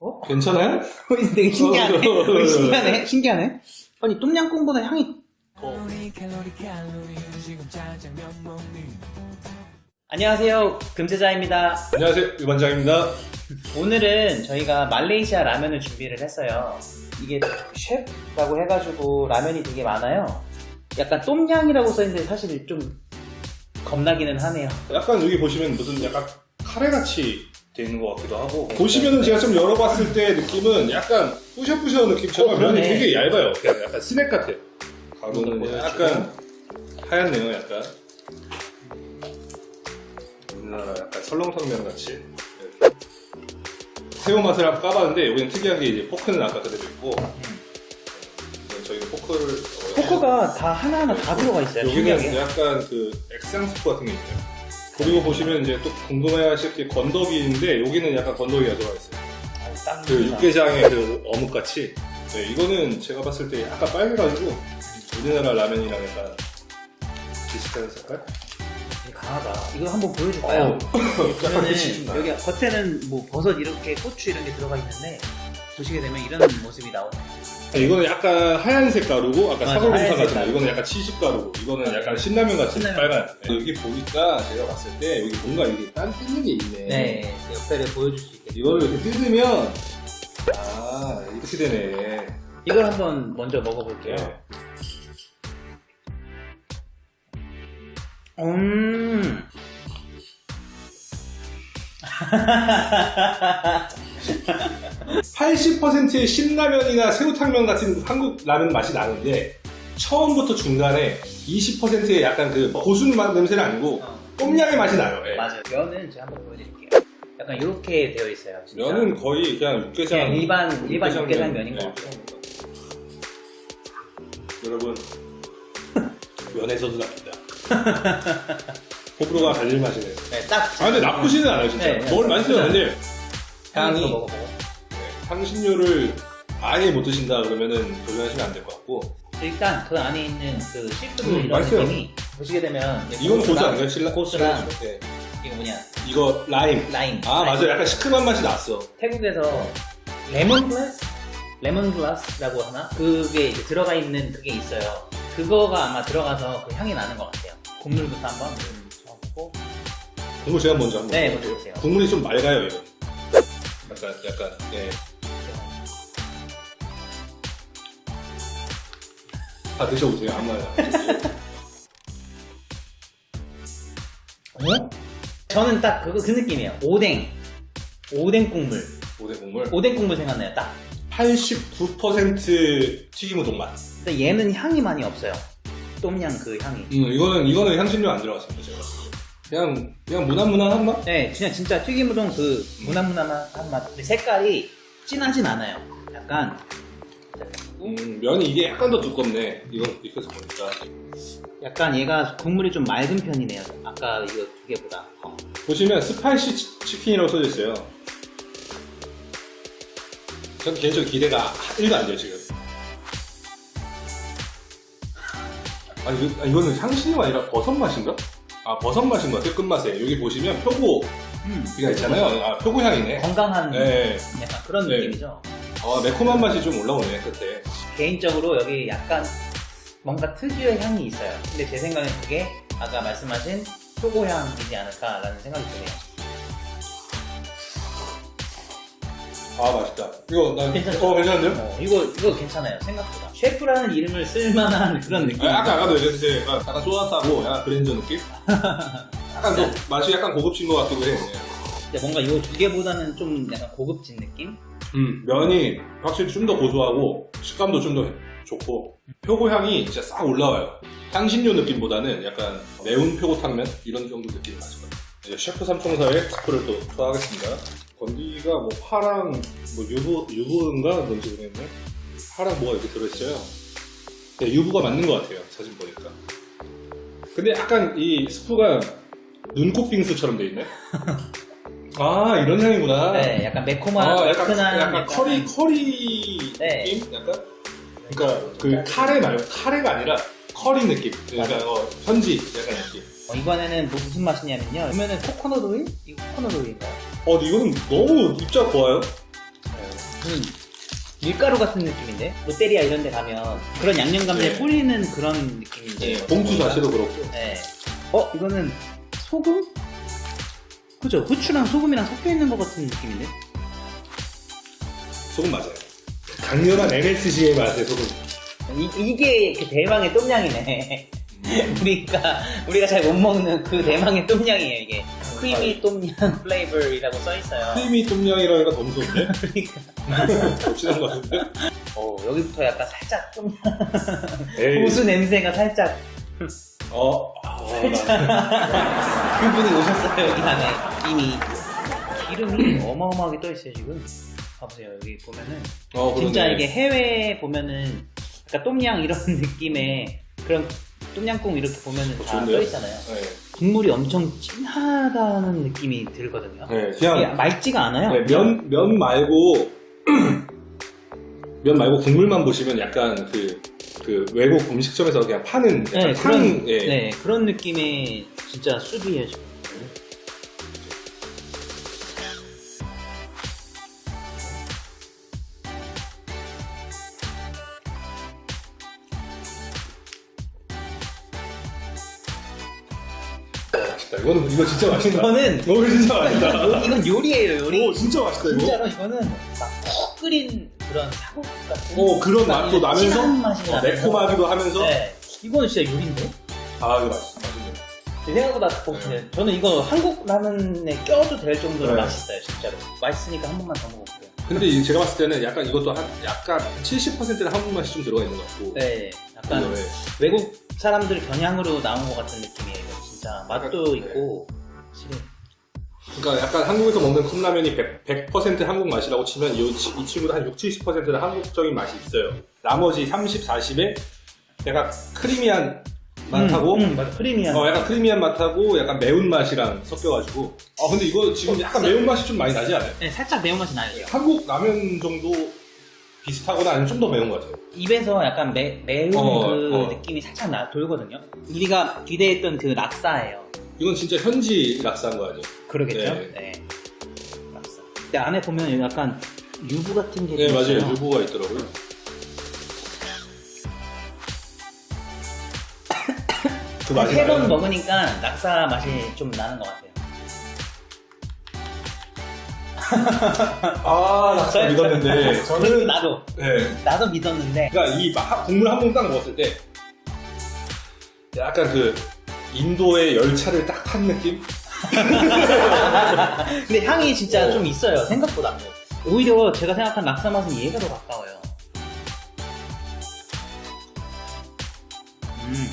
어? 괜찮아요? 되게 신기하네. 어, 어, 어, 되게 어. 신기하네. 신기하네. 아니 똠양꿍보다 향이 더. 안녕하세요, 금제자입니다. 안녕하세요, 유반장입니다. 오늘은 저희가 말레이시아 라면을 준비를 했어요. 이게 셰프라고 해가지고 라면이 되게 많아요. 약간 똠양이라고 써있는데 사실 좀 겁나기는 하네요. 약간 여기 보시면 무슨 약간 카레같이 돼 있는 것 같기도 하고 보시면은 제가 좀 열어봤을 때 느낌은 약간 뿌셔뿌셔 느낌처럼 어, 면이 그러네. 되게 얇아요. 그냥 약간 스낵 같아. 가루는 이거 약간 하얗네요, 약간. 우리나라 약간 설렁탕면 같이. 이렇게. 새우 맛을 한번 까봤는데 여기는 특이한 게 이제 포크는 아까 그대로 있고 저희는 포크를 어, 포크가 다 하나하나 다 들어가 있어요. 여기는 신기하게. 약간 그 액상 스프 같은 게 있어요. 그리고 보시면 이제 또 궁금해하실 게 건더기인데 여기는 약간 건더기가 들어가 있어요. 딱 그 육개장의 그 어묵 같이. 네, 이거는 제가 봤을 때 약간 빨개가지고 우리나라 라면이랑 약간 비슷한 색깔? 되게 강하다. 이거 한번 보여줄까요? 어, 약간 그러면은. 여기 겉에는 뭐 버섯 이렇게 고추 이런 게 들어가 있는데 보시게 되면 이런 모습이 나오네요. 이거는 약간 하얀색 가루고 아까 맞아, 사골곰탕 하얀색 같은 거 가루. 이거는 약간 치즈 가루고 이거는 약간 신라면 같은 신라면. 빨간 네, 여기 보니까 제가 봤을 때 여기 뭔가 이게 딴 뜯는 게 있네 네, 옆에를 보여줄 수 있게. 이걸 이렇게 뜯으면 아 이렇게 되네 이걸 한번 먼저 먹어볼게요. 네. 음. 80%의 신라면이나 새우탕면 같은 한국 라면 맛이 나는데 처음부터 중간에 20%의 약간 그 고순 맛 냄새는 아니고 어, 똠양의 맛이 나요 예. 맞아요. 면은 제가 한번 보여드릴게요. 약간 이렇게 되어 있어요. 진짜. 면은 거의 그냥 육개장 그냥 일반 일반 육개장 면 인 것 네. 같아요. 여러분 면에서도 납니다 호불호가 갈릴 맛이네요 네, 딱. 아 근데 나쁘지는 않아요 진짜 네, 네. 먹을 맛있어요 근데 향이 향이 먹어보고. 네, 향신료를 아예 못 드신다 그러면은 도전하시면 안 될 것 같고 일단 그 안에 있는 그 시푸드 음, 이런 맛있어요. 느낌이 보시게 되면 이건 고수 아닌가요? 신라, 고수랑 네. 이거 뭐냐 이거 라임 라임. 아 라임. 맞아 요 약간 시큼한 맛이 났어 태국에서 레몬 글라스? 레몬 글라스라고 하나? 그게 이제 들어가 있는 그게 있어요. 그거가 아마 들어가서 그 향이 나는 것 같아요. 국물부터 한번 먹고 국물 제가 먼저 한번 네, 먼저 보세요. 국물이 좀 맑아요 이거 약간 약간 예. 다 드셔보세요 아무 말나 어? 저는 딱 그거 그 느낌이에요. 오뎅. 오뎅 국물. 오뎅 국물 오뎅 국물 생각나요, 딱. 89% 튀김 우동 맛 근데 얘는 향이 많이 없어요. 똠양 그 향이. 음, 이거는 이거는 향신료 안 들어갔습니다 제가 그냥 그냥 무난무난한 맛 네, 진짜 진짜 튀김 우동 그 무난무난한 맛. 근데 색깔이 진하진 않아요. 약간 음, 면이 이게 약간 더 두껍네 이거 이렇게 보니까 약간 얘가 국물이 좀 맑은 편이네요. 아까 이거 두 개보다. 어. 보시면 스파이시 치- 치킨이라고 써져 있어요. 전 개인적으로 기대가 1도 안 돼요, 지금. 아, 이거, 아, 이거는 향신료가 아니라 버섯 맛인가? 아, 버섯 맛인 것 같아요, 끝맛에. 여기 보시면 표고가 음, 있잖아요. 아, 표고 향이네. 건강한 네. 약간 그런 네. 느낌이죠. 아, 매콤한 맛이 좀 올라오네, 끝에. 개인적으로 여기 약간 뭔가 특유의 향이 있어요. 근데 제 생각엔 그게 아까 말씀하신 표고향이지 않을까라는 생각이 드네요. 아, 맛있다. 이거, 난, 괜찮죠? 어, 괜찮은데요? 어, 이거 이거 괜찮아요. 생각보다 셰프라는 이름을 쓸만한 그런 느낌. 아, 아까, 아까도 얘기했는데, 약간, 약간 쏘았다고, 약간 그랜저 느낌? 약간 또, 맛이 약간 고급진 것 같기도 해. 네. 근데 뭔가 이두 개보다는 좀 약간 고급진 느낌? 음, 면이 확실히 좀 더 고소하고 식감도 좀 더 좋고 표고 향이 진짜 싹 올라와요. 향신료 느낌보다는 약간 매운 표고탕면 이런 정도 느낌이 것 같아요. 이제 셰프 삼총사의 스프를 또 투하하겠습니다. 건디가 뭐 파랑 뭐 유부 유부인가 뭔지 모르겠네. 파랑 뭐가 이렇게 들어있어요. 네, 유부가 맞는 것 같아요. 사진 보니까. 근데 약간 이 스프가 눈꽃 빙수처럼 돼 있네. 아 이런 향이구나. 네, 약간 매콤한 아, 약간, 약간 커리, 커리 네. 느낌? 약간? 그러니까 그 카레 말고, 카레가 아니라 커리 느낌. 그러니까 어, 현지 약간 느낌. 어, 이번에는 뭐 무슨 맛이냐면요. 보면은 코코넛 오일? 이거 코코넛 오일인가요? 어, 근데 이거는 너무 입자 고와요. 무슨 밀가루 같은 느낌인데 롯데리아 이런 데 가면 그런 양념 감자에 네. 뿌리는 그런 느낌인데 네, 봉투 자체도 그렇고. 네. 어 이거는 소금? 그죠 후추랑 소금이랑 섞여 있는 것 같은 느낌인데 소금 맞아요. 강렬한 MSG의 맛의 소금. 이, 이게 그 대망의 똠양이네 우리가 우리가 잘 못 먹는 그 대망의 똠양이에요 이게 크리미 똠양 플레이버이라고 써 있어요 크리미 똠양이라니까 더 무서운데? 그러니까 겹치는 것 같은데? 어 여기부터 약간 살짝 좀 에이. 고수 냄새가 살짝 어, 아, 그분이 오셨어요 여기 안에. 이미. 기름이 어마어마하게 떠 있어요 지금. 봐보세요 여기 보면은. 어, 진짜 그러네. 이게 해외에 보면은 약간 똠양 이런 느낌의 그런 똠양꿍 이렇게 보면은 다 좋은데요? 떠 있잖아요. 네. 국물이 엄청 진하다는 느낌이 들거든요. 네, 이게 그냥 맑지가 않아요. 네, 면, 면 말고 면 말고 국물만 보시면 약간 그, 그 외국 음식점에서 그냥 파는 약간 네, 탕, 그런, 예. 네, 그런 느낌의 진짜 수비예요 지금 맛있다. 이거는 이거 진짜 맛있다. 이거는 이거 진짜 맛있다. 이건, 이건 요리예요 요리 오 진짜 맛있다 이거. 진짜로 이거는 막푹 끓인 그런 사국 같은 오 그런 맛도 나면서 진한 맛이 어, 나면서 매콤하기도 하면서 네. 이거는 진짜 요리인데? 아 이거 맛있어 맛있네. 생각보다 어, 저는 이거 한국 라면에 껴도 될 정도로 네. 맛있어요 진짜로 맛있으니까 한 번만 더 먹어볼게요 근데 이- 제가 봤을 때는 약간 이것도 한 약간 70%는 한국 맛이 좀 들어가 있는 것 같고. 네 약간 네. 외국 사람들 겨냥으로 나온 것 같은 느낌이에요 이거 진짜 맛도 네. 있고 확실히 그러니까 약간 한국에서 먹는 컵라면이 100%, 100% 한국 맛이라고 치면 이, 치- 이 친구도 한 60, 70%는 한국적인 맛이 있어요. 나머지 30, 40에 약간 크리미한 맛하고 음, 음, 맞아 크리미한 어, 약간 크리미한 맛하고 약간 매운 맛이랑 섞여가지고 아 근데 이거 지금 약간 매운 맛이 좀 많이 나지 않아요? 네, 살짝 매운맛이 나요. 한국 라면 정도 비슷하거나 아니면 좀 더 매운 것 같아요. 입에서 약간 매, 매운 어, 그 어. 느낌이 살짝 나, 돌거든요 우리가 기대했던 그 락사예요 이건 진짜 현지 락사한 거 아니에요? 그러겠죠? 네. 네. 락사 근데 안에 보면 약간 유부 같은 게 네 맞아요. 있어요. 유부가 있더라고요. 그 맛이 나요. 먹으니까 낙사 맛이 좀 나는 것 같아요. 아 락사 믿었는데 그리고 저는 나도 네. 나도 믿었는데 그러니까 이 마- 국물 한번딱 먹었을 때 약간 그 인도의 열차를 딱 탄 느낌? 근데 향이 진짜 어. 좀 있어요 생각보다. 오히려 제가 생각한 낙사 맛은 얘가 더 가까워요. 음.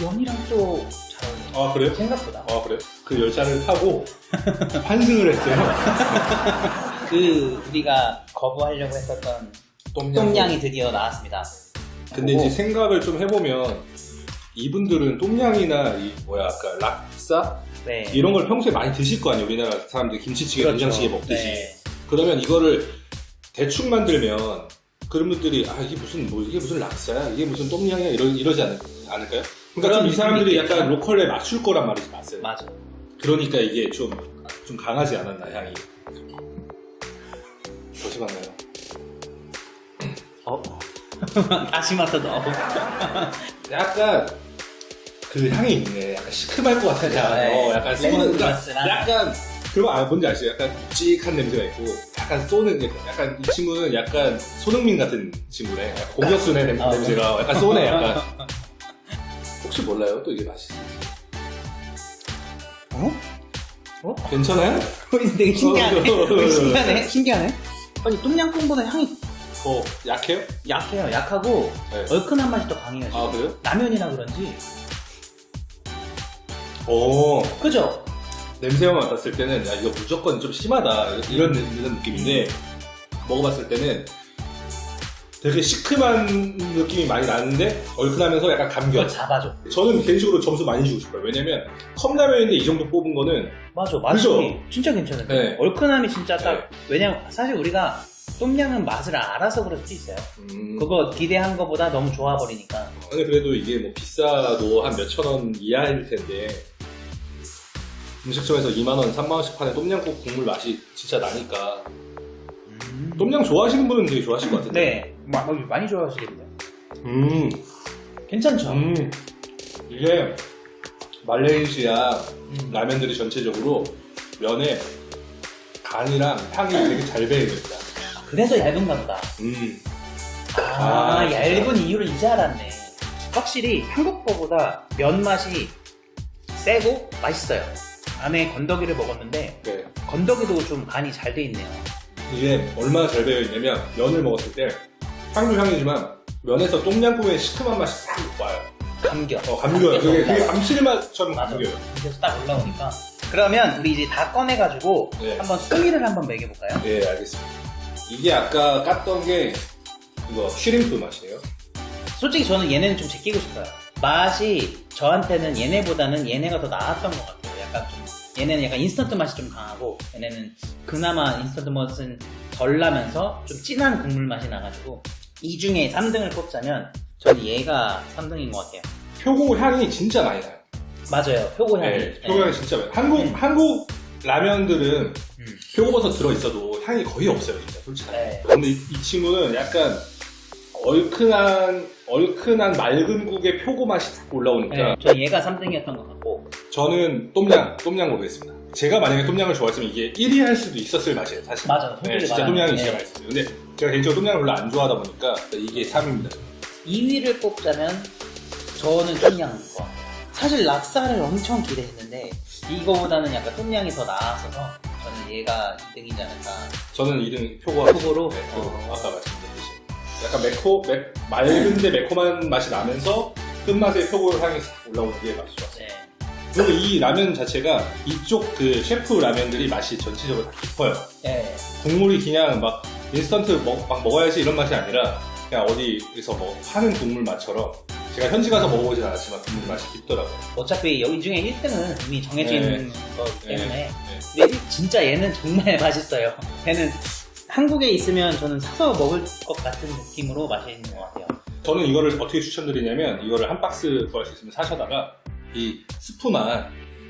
면이랑 또 잘 어울려요. 아 그래요? 생각보다. 아 그래? 그 열차를 타고 환승을 했어요. 그 우리가 거부하려고 했었던 똥냥이 드디어 나왔습니다. 근데 오. 이제 생각을 좀 해보면 이분들은 똥냥이나 이 뭐야 아까 락사 네. 이런 걸 평소에 많이 드실 거 아니에요. 우리나라 사람들 김치찌개, 그렇죠. 된장찌개 먹듯이. 네. 그러면 이거를 대충 만들면 그런 분들이 아 이게 무슨 뭐 이게 무슨 락사야 이게 무슨 똥냥이야 이러, 이러지 않을, 않을까요? 그러니까 좀 이 사람들이 느낌이 약간 있겠죠. 로컬에 맞출 거란 말이지 맛을. 맞아. 그러니까 이게 좀, 좀 강하지 않았나 향이. 더 심한가요? 어. 다시 맡아도 어. 약간 그 향이 있네. 약간 시큼할 것 같아. 약간, 네. 어, 약간 쏘는 그러니까 레몬그라스랑. 약간 그거 아 뭔지 아시죠? 약간 묵직한 냄새가 있고 약간 쏘는 게 약간 이 친구는 약간 손흥민 같은 친구네. 약간 공격수네 냄, 아, 냄새가 약간 쏘네 약간. 혹시 몰라요? 또 이게 맛있어. 어? 어? 괜찮아요? 되게 신기하네. 어, 어, 어, 어. 되게 신기하네. 신기하네. 아니 똠양꿍보다 향이 더 약해요? 약해요. 약하고 네. 얼큰한 맛이 더 강해요. 지금. 아 그래요? 라면이라 그런지. 오 그죠? 냄새만 맡았을 때는 야 이거 무조건 좀 심하다 이런, 이런 느낌인데 먹어봤을 때는 되게 시큼한 느낌이 많이 나는데 얼큰하면서 약간 감겨 그걸 잡아줘. 저는 개인적으로 점수 많이 주고 싶어요 왜냐면 컵라면인데 이 정도 뽑은 거는 맞아. 맛이 그죠? 진짜 괜찮아요. 네. 얼큰함이 진짜 딱. 네. 왜냐면 사실 우리가 똠양은 맛을 알아서 그럴 수도 있어요. 음, 그거 기대한 것보다 너무 좋아 버리니까. 근데 그래도 이게 뭐 비싸도 한 몇천 원 이하일 텐데 음식점에서 2만 원, 3만 원씩 파는 똠양국 국물 맛이 진짜 나니까 음. 똠양 좋아하시는 분은 되게 좋아하실 것 같은데. 네, 마- 많이 좋아하시겠는데. 음, 괜찮죠? 음. 이게 말레이시아 음. 라면들이 전체적으로 면에 간이랑 향이 되게 잘 배어있다. 그래서 얇은가 보다. 음, 아, 아. 얇은 이유를 이제 알았네. 확실히 한국 거보다 면 맛이 세고 맛있어요. 안에 건더기를 먹었는데 네. 건더기도 좀 간이 잘 돼 있네요. 이게 얼마나 잘 배어 있냐면 면을 먹었을 때 향도 향이지만 면에서 똠양꿍의 시큼한 맛이 싹 와요. 감겨. 어, 감겨요. 그게, 그게. 감칠맛처럼 맞아. 감겨요. 그래서 딱 올라오니까. 그러면 우리 이제 다 꺼내가지고 네. 한번 소리를 한번 매겨볼까요? 네, 알겠습니다. 이게 아까 깠던 게 이거 쉬림프 맛이에요. 솔직히 저는 얘네는 좀 제끼고 싶어요. 맛이 저한테는 얘네보다는 얘네가 더 나았던 것 같아요. 약간 좀 얘네는 약간 인스턴트 맛이 좀 강하고 얘네는 그나마 인스턴트 맛은 덜 나면서 좀 진한 국물 맛이 나가지고 이 중에 3등을 꼽자면 저는 얘가 3등인 것 같아요. 표고 향이 진짜 많이 나요. 맞아요. 표고 향이. 네, 표고 향이 진짜 많이. 한국 음. 한국 라면들은 음. 표고버섯 들어 있어도 향이 거의 없어요, 진짜 솔직히. 네. 근데 이, 이 친구는 약간 얼큰한 얼큰한 맑은 국의 표고 맛이 싹 올라오니까 네, 저는 얘가 3등이었던 것 같고 저는 똠양 똠양 먹겠습니다. 제가 만약에 똠양을 좋아했으면 이게 1위 할 수도 있었을 맛이에요, 사실. 맞아요. 네, 솔직히 진짜 말하면. 똠양이 네. 진짜 맛있어요. 근데 제가 개인적으로 똠양을 별로 안 좋아하다 보니까 이게 3위입니다. 2위를 꼽자면 저는 똠양인 것 같아요. 사실 락사를 엄청 기대했는데 이거보다는 약간 똠양이 더 나아서서 저는 얘가 2등이지 않을까. 저는 2등 표고가 표고로? 네, 표고. 어. 아까 말씀드렸듯이 약간 매코 매, 맑은데 매콤한 맛이 나면서 끝맛에 표고 향이 싹 올라오는 게 맛이 좋았어요. 네. 그리고 이 라면 자체가 이쪽 그 셰프 라면들이 맛이 전체적으로 다 깊어요. 네. 국물이 그냥 막 인스턴트 먹, 막 먹어야지 이런 맛이 아니라 그냥 어디에서 뭐 파는 국물 맛처럼 제가 현지 가서 먹어보진 않았지만 국물 맛이 깊더라고요. 어차피 여기 중에 1등은 이미 정해져 네. 있는 거기 때문에 네. 근데 진짜 얘는 정말 맛있어요. 얘는 한국에 있으면 저는 사서 먹을 것 같은 느낌으로 맛있는 것 같아요. 저는 이거를 어떻게 추천드리냐면 이거를 한 박스 구할 수 있으면 사셔다가 이 스프만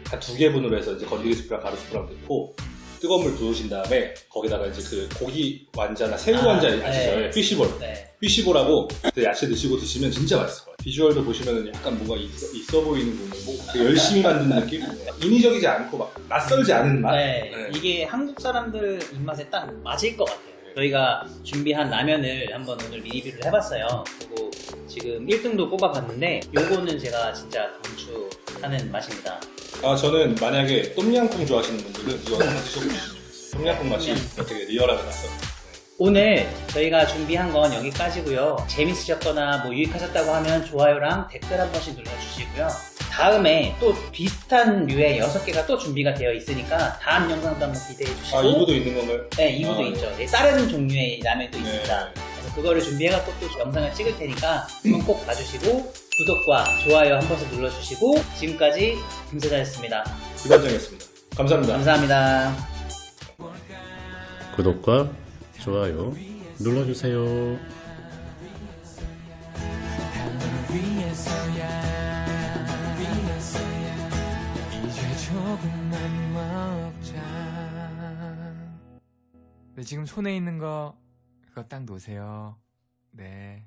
한 두 개분으로 해서 이제 건더기 스프랑 가루 스프랑 넣고 뜨거운 물 부으신 다음에 거기다가 이제 그 고기 완자나 새우 아, 완자 네. 아시죠? 피시볼. 네. 피시볼하고 그 야채 드시고 드시면 진짜 맛있어요. 비주얼도 보시면 약간 뭔가 있어, 있어 보이는 부분, 뭐 되게 열심히 만든 느낌? 인위적이지 않고 막 낯설지 않은 맛? 네, 네. 이게 한국 사람들 입맛에 딱 맞을 것 같아요. 저희가 준비한 라면을 한번 오늘 리뷰를 해봤어요. 그리고 지금 1등도 뽑아봤는데 요거는 제가 진짜 강추하는 맛입니다. 아, 저는 만약에 똠양꿍 좋아하시는 분들은 이거 한번 드셔보시면 좋겠어요. 똠양꿍 맛이. 되게 리얼하게 났어요. 오늘 저희가 준비한 건 여기까지고요. 재밌으셨거나 뭐 유익하셨다고 하면 좋아요랑 댓글 한 번씩 눌러주시고요. 다음에 또 비슷한 류의 6개가 또 준비가 되어 있으니까 다음 영상도 한번 기대해 주시고 아, 이부도 있는 건가요? 네, 2부도 아, 네. 있죠. 네, 다른 종류의 라면도 네. 있습니다. 그래서 그거를 준비해갖고 또 영상을 찍을 테니까 한번 꼭 봐주시고 구독과 좋아요 한 번씩 눌러주시고 지금까지 김사자였습니다. 이반장이었습니다. 감사합니다. 감사합니다. 구독과 좋아요 눌러주세요. 네, 지금 손에 있는 거 그거 딱 놓으세요. 네.